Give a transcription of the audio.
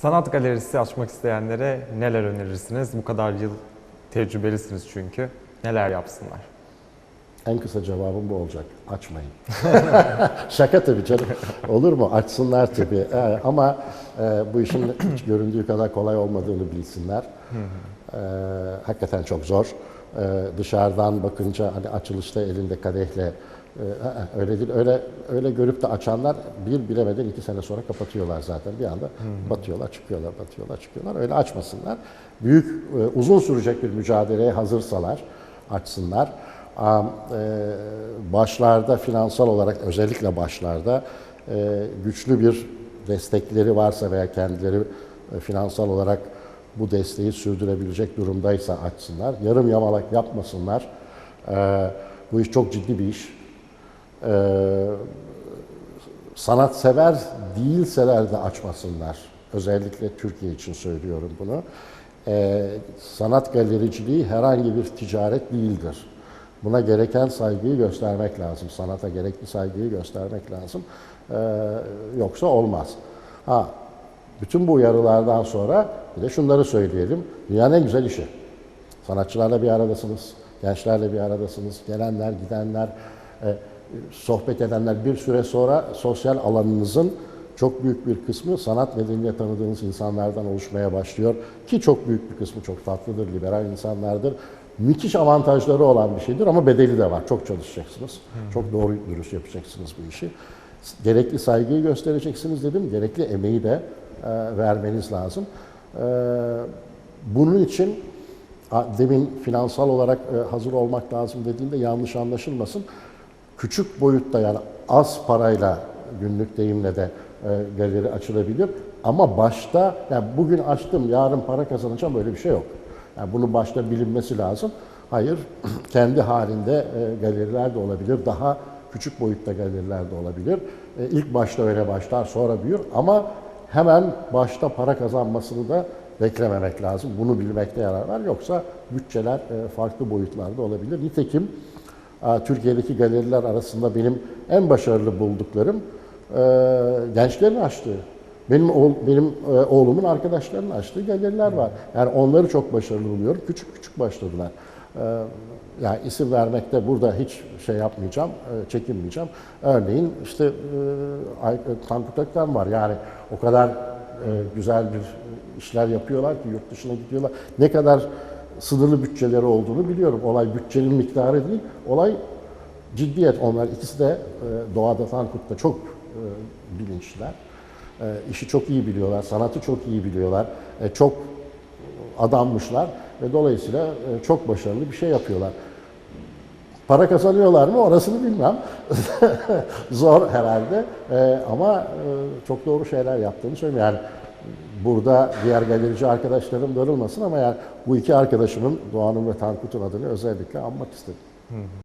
Sanat galerisi açmak isteyenlere neler önerirsiniz? Bu kadar yıl tecrübelisiniz çünkü. Neler yapsınlar? En kısa cevabım bu olacak. Açmayın. Şaka tabii canım. Olur mu? Açsınlar tabii. Ee, ama e, bu işin hiç göründüğü kadar kolay olmadığını bilsinler. Ee, hakikaten çok zor. Ee, dışarıdan bakınca hani açılışta elinde kadehle e, ı-ı, öyle değil. Öyle öyle görüp de açanlar bir bilemeden iki sene sonra kapatıyorlar zaten. Bir anda batıyorlar, çıkıyorlar, batıyorlar, çıkıyorlar. Öyle açmasınlar. Büyük, e, uzun sürecek bir mücadeleye hazırsalar açsınlar. Am, e, başlarda finansal olarak özellikle başlarda e, güçlü bir destekleri varsa veya kendileri e, finansal olarak bu desteği sürdürebilecek durumdaysa açsınlar. Yarım yamalak yapmasınlar. E, bu iş çok ciddi bir iş. E, sanatsever değilseler de açmasınlar. Özellikle Türkiye için söylüyorum bunu. Ee, sanat galericiliği herhangi bir ticaret değildir. Buna gereken saygıyı göstermek lazım. Sanata gerekli saygıyı göstermek lazım. Ee, yoksa olmaz. Ha, bütün bu uyarılardan sonra bir de şunları söyleyelim. Dünyanın en güzel işi. Sanatçılarla bir aradasınız, gençlerle bir aradasınız, gelenler, gidenler, e, sohbet edenler bir süre sonra sosyal alanınızın çok büyük bir kısmı sanat nedeniyle tanıdığınız insanlardan oluşmaya başlıyor. Ki çok büyük bir kısmı çok tatlıdır, liberal insanlardır. Müthiş avantajları olan bir şeydir ama bedeli de var. Çok çalışacaksınız. Çok doğru dürüst yapacaksınız bu işi. Gerekli saygıyı göstereceksiniz dedim. Gerekli emeği de e, vermeniz lazım. E, bunun için demin finansal olarak e, hazır olmak lazım dediğimde yanlış anlaşılmasın. Küçük boyutta yani az parayla günlük deyimle de e, galeri açılabilir. Ama başta yani bugün açtım yarın para kazanacağım böyle bir şey yok. Yani bunu başta bilinmesi lazım. Hayır, kendi halinde e, galeriler de olabilir. Daha küçük boyutta galeriler de olabilir. E, ilk başta öyle başlar, sonra büyür. Ama hemen başta para kazanmasını da beklememek lazım. Bunu bilmekte yarar var. Yoksa bütçeler e, farklı boyutlarda olabilir. Nitekim Türkiye'deki galeriler arasında benim en başarılı bulduklarım e, gençlerin açtığı. Benim oğul, benim e, oğlumun arkadaşlarının açtığı galeriler var. Yani onları çok başarılı buluyorum. Küçük küçük başladılar. E, yani isim vermekte burada hiç şey yapmayacağım, çekinmeyeceğim. Örneğin işte Tankut var. Yani o kadar güzel bir işler yapıyorlar ki yurt dışına gidiyorlar. Ne kadar sınırlı bütçeleri olduğunu biliyorum. Olay bütçenin miktarı değil, olay ciddiyet. Onlar ikisi de e, doğada Tankut'ta çok e, bilinçliler. E, işi çok iyi biliyorlar, sanatı çok iyi biliyorlar. Çok adanmışlar ve dolayısıyla çok başarılı bir şey yapıyorlar. Para kazanıyorlar mı orasını bilmem. Zor herhalde ama çok doğru şeyler yaptığını söyleyeyim. Yani burada diğer galerici arkadaşlarım darılmasın ama yani bu iki arkadaşımın Doğan'ın ve Tankut'un adını özellikle anmak istedim.